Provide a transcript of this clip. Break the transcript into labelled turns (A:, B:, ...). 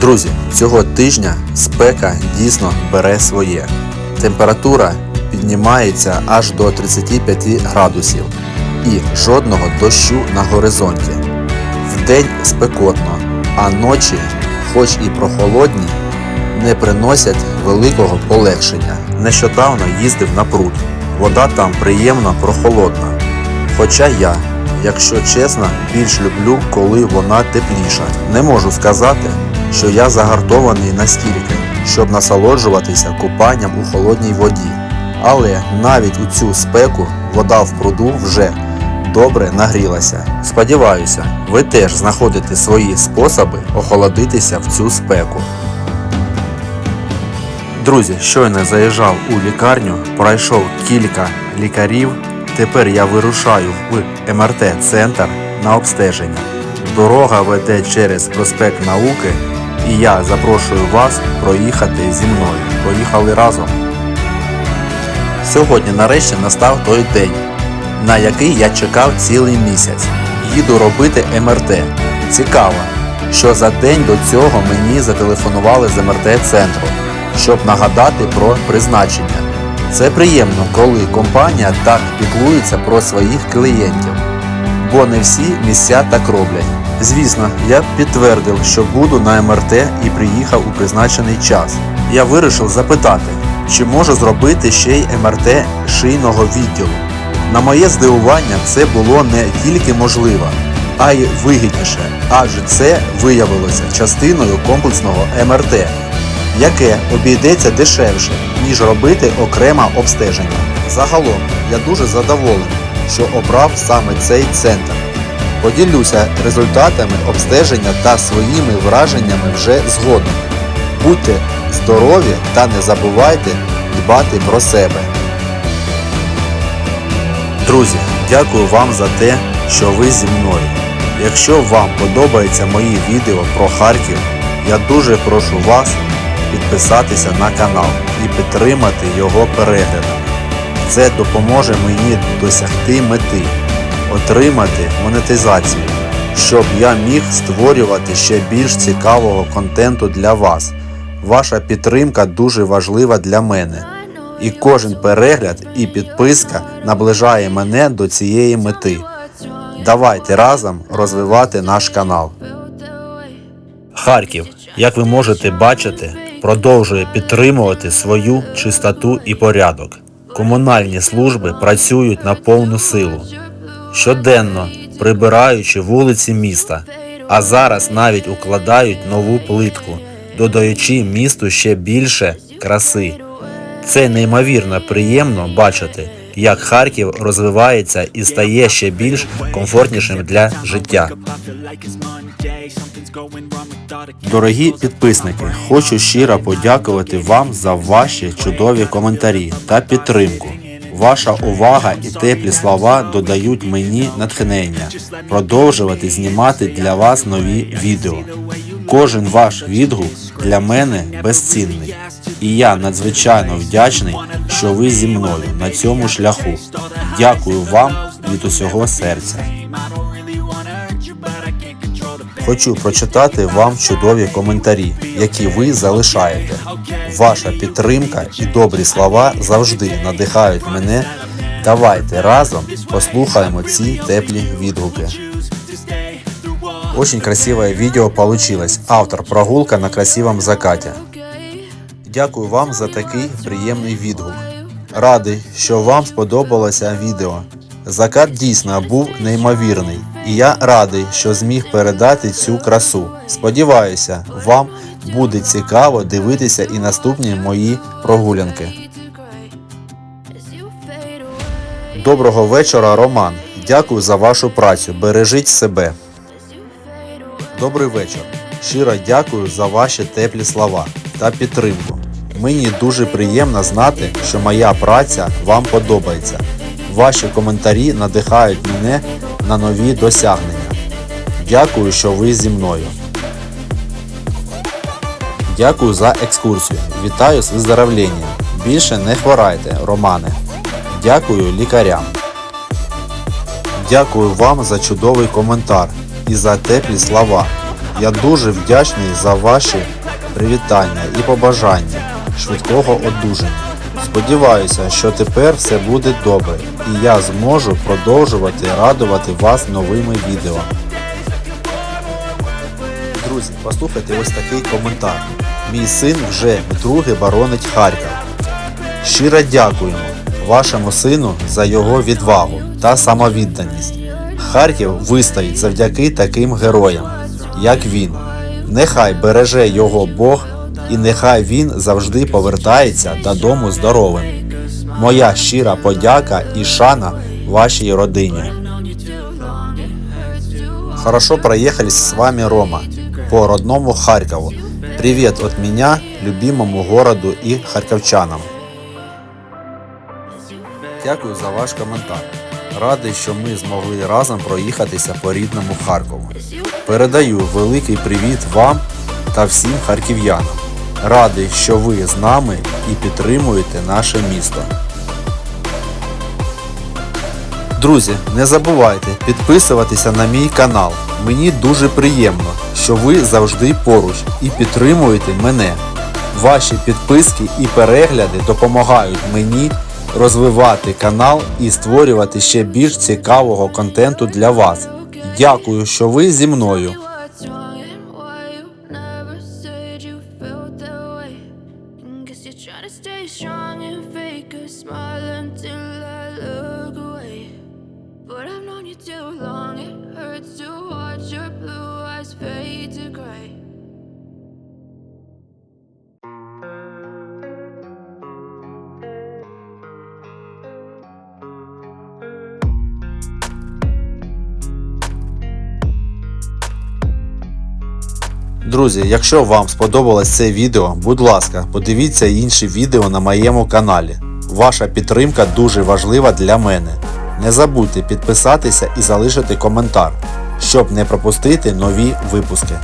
A: Друзі, цього тижня спека дійсно бере своє. Температура піднімається аж до 35 градусів і жодного дощу на горизонті. Вдень спекотно, а ночі, хоч і прохолодні, не приносять великого полегшення. Нещодавно їздив на пруд. Вода там приємно прохолодна. Хоча я, якщо чесно, більш люблю, коли вона тепліша. Не можу сказати, що я загартований настільки, щоб насолоджуватися купанням у холодній воді. Але навіть у цю спеку вода в пруду вже добре нагрілася. Сподіваюся, ви теж знаходите свої способи охолодитися в цю спеку. Друзі, щойно заїжджав у лікарню, пройшов кілька лікарів. Тепер я вирушаю в МРТ-центр на обстеження. Дорога веде через проспект науки, і я запрошую вас проїхати зі мною. Поїхали разом. Сьогодні нарешті настав той день, на який я чекав цілий місяць. Їду робити МРТ. Цікаво, що за день до цього мені зателефонували з МРТ-центру, щоб нагадати про призначення. Це приємно, коли компанія так піклується про своїх клієнтів, бо не всі місця так роблять. Звісно, я підтвердив, що буду на МРТ і приїхав у призначений час. Я вирішив запитати, чи можу зробити ще й МРТ шийного відділу. На моє здивування, це було не тільки можливо, а й вигідніше, адже це виявилося частиною комплексного МРТ, яке обійдеться дешевше, ніж робити окреме обстеження. Загалом я дуже задоволений, що обрав саме цей центр. Поділюся результатами обстеження та своїми враженнями вже згодом. Будьте здорові та не забувайте дбати про себе. Друзі, дякую вам за те, що ви зі мною. Якщо вам подобаються мої відео про Харків, я дуже прошу вас підписатися на канал і підтримати його переглядами. Це допоможе мені досягти мети, отримати монетизацію, щоб я міг створювати ще більш цікавого контенту для вас. Ваша підтримка дуже важлива для мене. І кожен перегляд і підписка наближає мене до цієї мети. Давайте разом розвивати наш канал. Харків, як ви можете бачити, продовжує підтримувати свою чистоту і порядок. Комунальні служби працюють на повну силу, щоденно прибираючи вулиці міста, а зараз навіть укладають нову плитку, додаючи місту ще більше краси. Це неймовірно приємно бачити, як Харків розвивається і стає ще більш комфортнішим для життя. Дорогі підписники, хочу щиро подякувати вам за ваші чудові коментарі та підтримку. Ваша увага і теплі слова додають мені натхнення продовжувати знімати для вас нові відео. Кожен ваш відгук для мене безцінний, і я надзвичайно вдячний, що ви зі мною на цьому шляху. Дякую вам від усього серця. Хочу прочитати вам чудові коментарі, які ви залишаєте. Ваша підтримка і добрі слова завжди надихають мене. Давайте разом послухаємо ці теплі відгуки. Очень красивое видео получилось. Автор прогулка на красивом закате. Дякую вам за такий приємний відгук. Радий, що вам сподобалося відео. Закат дійсно був неймовірний, і я радий, що зміг передати цю красу. Сподіваюся, вам буде цікаво дивитися і наступні мої прогулянки. Доброго вечора, Роман. Дякую за вашу працю. Бережіть себе. Добрий вечір. Щиро дякую за ваші теплі слова та підтримку. Мені дуже приємно знати, що моя праця вам подобається. Ваші коментарі надихають мене на нові досягнення. Дякую, що ви зі мною. Дякую за екскурсію. Вітаю з виздоровленням. Більше не хворайте, Романе. Дякую лікарям. Дякую вам за чудовий коментар і за теплі слова. я дуже вдячний за ваші привітання і побажання швидкого одужання. Сподіваюся, що тепер все буде добре і я зможу продовжувати радувати вас новими відео. Друзі, послухайте ось такий коментар. Мій син вже вдруге боронить Харків. Щиро дякуємо вашому сину за його відвагу та самовідданість. Харків вистоїть завдяки таким героям, як він. Нехай береже його Бог і нехай він завжди повертається додому здоровим. Моя щира подяка і шана вашій родині. Хорошо проехались с вами, Рома, по родному Харькову. Привет от меня, любимому городу и харківчанам. Дякую за ваш коментар. Радий, що ми змогли разом проїхатися по рідному Харкову. Передаю великий привіт вам та всім харків'янам. Радий, що ви з нами і підтримуєте наше місто. Друзі, не забувайте підписуватися на мій канал. Мені дуже приємно, що ви завжди поруч і підтримуєте мене. Ваші підписки і перегляди допомагають мені розвивати канал і створювати ще більш цікавого контенту для вас. Дякую, що ви зі мною.
B: Too long, it hurts to watch your blue eyes fade to gray.
A: Друзі, якщо вам сподобалось це відео, будь ласка, подивіться інші відео на моєму каналі. Ваша підтримка дуже важлива для мене. Не забудьте підписатися і залишити коментар, щоб не пропустити нові випуски.